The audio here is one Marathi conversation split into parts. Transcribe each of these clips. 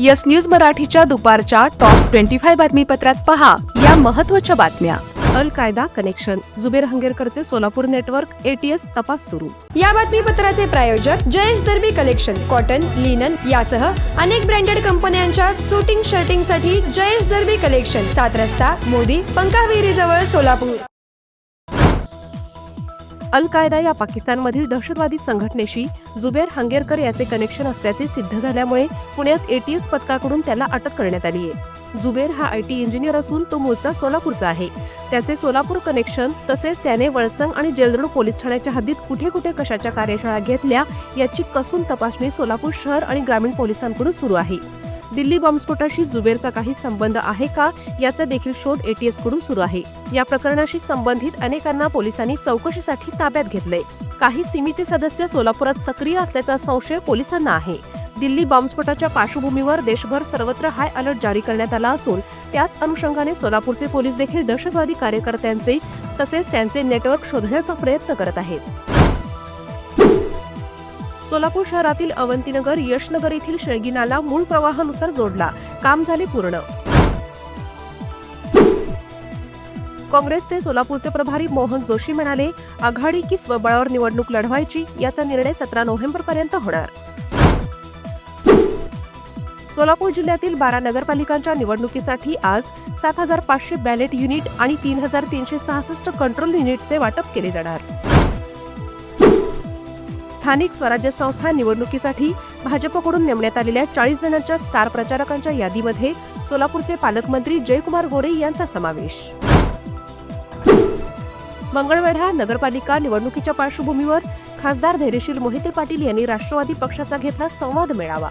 यस न्यूज मराठीच्या दुपारच्या टॉप ट्वेंटी फाय बातमीपत्रात पहा या महत्त्वाच्या बातम्या. अल कायदा कनेक्शन जुबेर हंगेरकरचे सोलापूर नेटवर्क एटीएस तपास सुरू. या बातमीपत्राचे प्रायोजक Jayesh Darbi collection cotton linen यासह अनेक ब्रँडेड कंपन्यांच्या सुटिंग शर्टिंगसाठी जयेश दर्बी कलेक्शन सात रस्ता मोदी पंकाविरी जवळ सोलापूर. अल कायदा या पाकिस्तानमधील दहशतवादी संघटनेशी जुबेर हंगेरकर याचे कनेक्शन असल्याचे सिद्ध झाल्यामुळे पुण्यात एटीएस पथकाकडून त्याला अटक करण्यात आली आहे. जुबेर हा आय टी इंजिनियर असून तो मूळचा सोलापूरचा आहे. त्याचे सोलापूर कनेक्शन तसेच त्याने वळसंग आणि जेलरोड पोलीस ठाण्याच्या हद्दीत कुठे कुठे कशाच्या कार्यशाळा घेतल्या याची कसून तपासणी सोलापूर शहर आणि ग्रामीण पोलिसांकडून सुरू आहे. दिल्ली बॉम्बस्फोटाशी जुबेरचा काही संबंध आहे का याचा देखील शोध एटीएसकडून सुरू आहे. या प्रकरणाशी संबंधित अनेकांना पोलिसांनी चौकशीसाठी ताब्यात घेतलंय. काही सिमीचे सदस्य सोलापुरात सक्रिय असल्याचा संशय पोलिसांना आहे. दिल्ली बॉम्बस्फोटाच्या पार्श्वभूमीवर देशभर सर्वत्र हाय अलर्ट जारी करण्यात आला असून त्याच अनुषंगाने सोलापूरचे पोलीस देखील दहशतवादी कार्यकर्त्यांचे तसेच त्यांचे नेटवर्क शोधण्याचा प्रयत्न करत आहेत. सोलापूर शहरातील अवंतीनगर यशनगर येथील शेळगी नाला मूळ प्रवाहानुसार जोडला. काम झाले पूर्ण. काँग्रेसचे सोलापूरचे प्रभारी मोहन जोशी म्हणाले आघाडी की स्वबळावर निवडणूक लढवायची याचा निर्णय सतरा नोव्हेंबर पर्यंत होणार. सोलापूर जिल्ह्यातील बारा नगरपालिकांच्या निवडणुकीसाठी आज सात हजार पाचशे बॅलेट युनिट आणि तीन हजार तीनशे सहासष्ट कंट्रोल युनिटचे वाटप केले जाणार. स्थानिक स्वराज्य संस्था निवडणुकीसाठी भाजपकडून नेमण्यात आलेल्या चाळीस जणांच्या स्टार प्रचारकांच्या यादीमध्ये सोलापूरचे पालकमंत्री जयकुमार गोरे यांचा समावेश. मंगळवेढा नगरपालिका निवडणुकीच्या पार्श्वभूमीवर खासदार धैर्यशील मोहिते पाटील यांनी राष्ट्रवादी पक्षाचा घेतला संवाद मेळावा.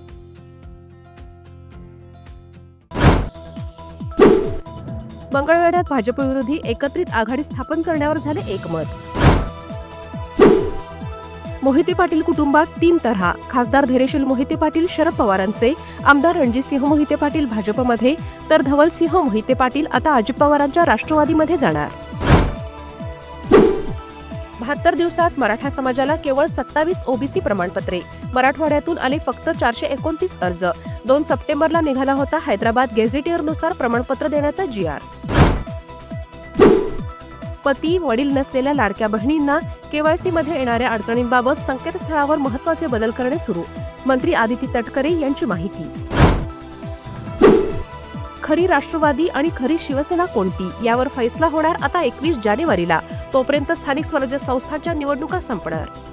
मंगळवेढ्यात भाजपविरोधी एकत्रित आघाडी स्थापन करण्यावर झाले एकमत. मोहिते पाटील कुटुंबात तीन तऱ्हा. खासदार धीरेशील मोहिते पाटील शरद पवारांचे. आमदार रणजितसिंह मोहिते पाटील भाजपमध्ये. तर धवलसिंह मोहिते पाटील आता अजित पवारांच्या राष्ट्रवादीमध्ये जाणार. बहात्तर दिवसात मराठा समाजाला केवळ सत्तावीस ओबीसी प्रमाणपत्रे. मराठवाड्यातून आले फक्त चारशे एकोणतीस अर्ज. दोन सप्टेंबरला निघाला होता हैदराबाद गेझेटियरनुसार प्रमाणपत्र देण्याचा जी आर पती वडील नसलेल्या लाडक्या बहिणींना केवायसी मध्ये येणाऱ्या अडचणींबाबत संकेतस्थळावर महत्त्वाचे बदल करणे सुरू मंत्री आदिती तटकरे यांची माहिती. खरी राष्ट्रवादी आणि खरी शिवसेना कोणती? यावर फैसला होणार आता एकवीस जानेवारीला तोपर्यंत स्थानिक स्वराज्य संस्थांच्या निवडणुका संपणार.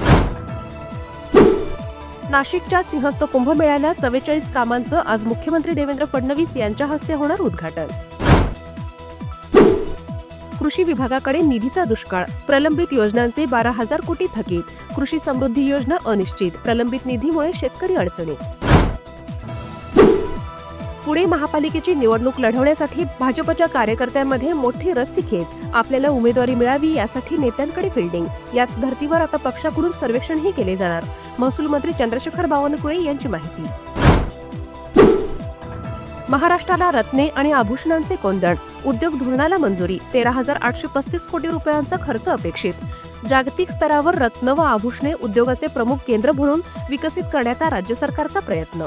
नाशिकच्या सिंहस्थ कुंभमेळ्याला चव्वेचाळीस कामांचं आज मुख्यमंत्री देवेंद्र फडणवीस यांच्या हस्ते होणार उद्घाटन. कृषी विभागाकडे निधीचा दुष्काळ. प्रलंबित योजनांचे बारा हजार कोटी थकीत. कृषी समृद्धी योजना अनिश्चित. प्रलंबित निधीमुळे शेतकरी अडचणीत. पुणे महापालिकेची निवडणूक लढवण्यासाठी भाजपच्या कार्यकर्त्यांमध्ये मोठी रस्सीखेच आपल्याला उमेदवारी मिळावी यासाठी नेत्यांकडे फिल्डिंग याच धर्तीवर आता पक्षाकडून सर्वेक्षणही केले जाणार. महसूल मंत्री चंद्रशेखर बावनकुळे यांची माहिती. महाराष्ट्राला रत्ने आणि आभूषणांचे कोंदण. उद्योग धोरणाला मंजुरी. तेरा हजार आठशे पस्तीस कोटी रुपयांचा खर्च अपेक्षित. जागतिक स्तरावर रत्न व आभूषणे उद्योगाचे प्रमुख केंद्र म्हणून विकसित करण्याचा राज्य सरकारचा प्रयत्न.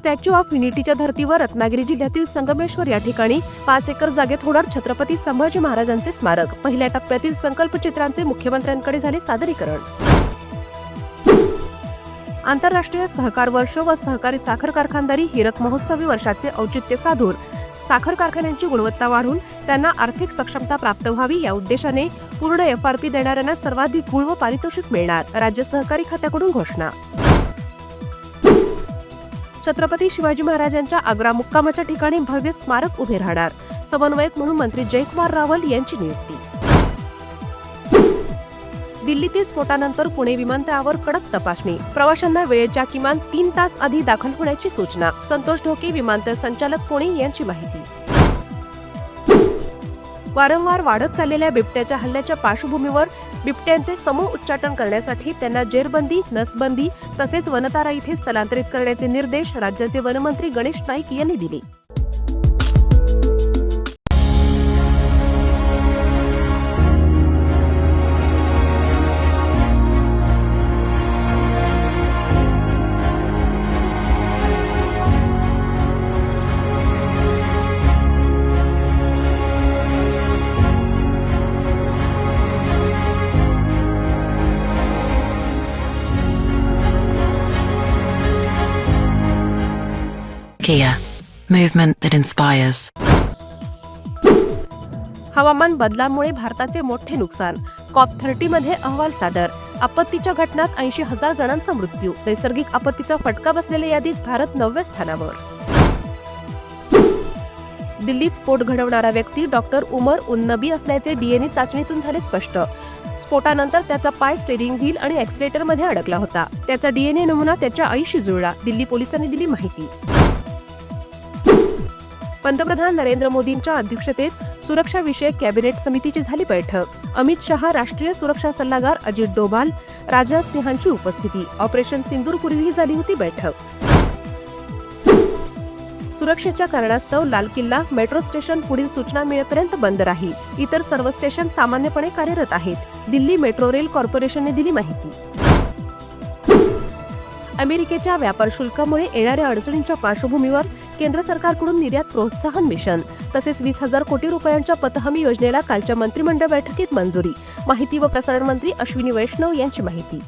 Statue of युनिटीच्या धर्तीवर रत्नागिरी जिल्ह्यातील संगमेश्वर या ठिकाणी पाच एकर जागेत होणार छत्रपती संभाजी महाराजांचे स्मारक. पहिल्या टप्प्यातील संकल्पचित्रांचे मुख्यमंत्र्यांकडे झाले सादरीकरण. आंतरराष्ट्रीय सहकार वर्ष व सहकारी साखर कारखानदारी हिरक महोत्सवी वर्षाचे औचित्य साधून साखर कारखान्यांची गुणवत्ता वाढून त्यांना आर्थिक सक्षमता प्राप्त व्हावी या उद्देशाने पूर्ण एफ आर पी देणाऱ्यांना सर्वाधिक गुण व पारितोषिक मिळणार राज्य सहकारी खात्याकडून घोषणा. छत्रपती शिवाजी महाराजांच्या आग्रा मुक्कामाच्या ठिकाणी भव्य स्मारक उभे राहणार. समन्वयक म्हणून मंत्री जयकुमार रावल यांची नियुक्ती. दिल्लीतील स्फोटानंतर पुणे विमानतळावर कडक तपासणी. प्रवाशांना वेळेच्या किमान तीन तास आधी दाखल होण्याची सूचना. संतोष ढोके विमानतळ संचालक पुणे यांची माहिती. वारंवार वाढत चाललेल्या बिबट्याच्या हल्ल्याच्या पार्श्वभूमीवर बिबट्यांचे समूह उच्चाटन करण्यासाठी त्यांना जेरबंदी नसबंदी तसेच वनतारा इथे स्थलांतरित करण्याचे निर्देश राज्याचे वनमंत्री गणेश नाईक यांनी दिले. Kia, movement that inspires. हवामान बदलामुळे भारताचे मोठे नुकसान. कॉप थर्टी मध्ये अहवाल सादर. आपत्तीच्या घटनात ऐंशी हजार जणांचा मृत्यू. नैसर्गिक आपत्तीचा फटका बसलेल्या यादीत भारत नवव्या स्थानावर. दिल्लीत स्फोट घडवणारा व्यक्ती डॉक्टर उमर उन नबी असल्याचे डीएनए चाचणीतून झाले स्पष्ट. स्फोटानंतर त्याचा पाय स्टेरिंग व्हील आणि ॲक्सिलेटरमध्ये अडकला होता. त्याचा डीएनए नमुना त्याच्या आईशी जुळला. दिल्ली पोलिसांनी दिली माहिती. पंतप्रधान नरेंद्र मोदींच्या अध्यक्षतेत सुरक्षा विषयक कॅबिनेट समितीची झाली बैठक. अमित शहा राष्ट्रीय सुरक्षा सल्लागार अजित डोभाल राजनाथ सिंहांची उपस्थिती. ऑपरेशन सिंदूरपूर्वीही झाली होती बैठक. सुरक्षेच्या कारणास्तव लाल किल्ला मेट्रो स्टेशन पुढील सूचना मिळेपर्यंत बंद राहील इतर सर्व स्टेशन सामान्यपणे कार्यरत आहेत. दिल्ली मेट्रो रेल कॉर्पोरेशनने दिली माहिती. अमेरिकेच्या व्यापार शुल्कामुळे येणाऱ्या अडचणींच्या पार्श्वभूमीवर केंद्र सरकारकडून निर्यात प्रोत्साहन मिशन तसेच वीस हजार कोटी रुपयांच्या पतहमी योजनेला कालच्या मंत्रिमंडळ बैठकीत मंजुरी. माहिती व प्रसारण मंत्री अश्विनी वैष्णव यांची माहिती.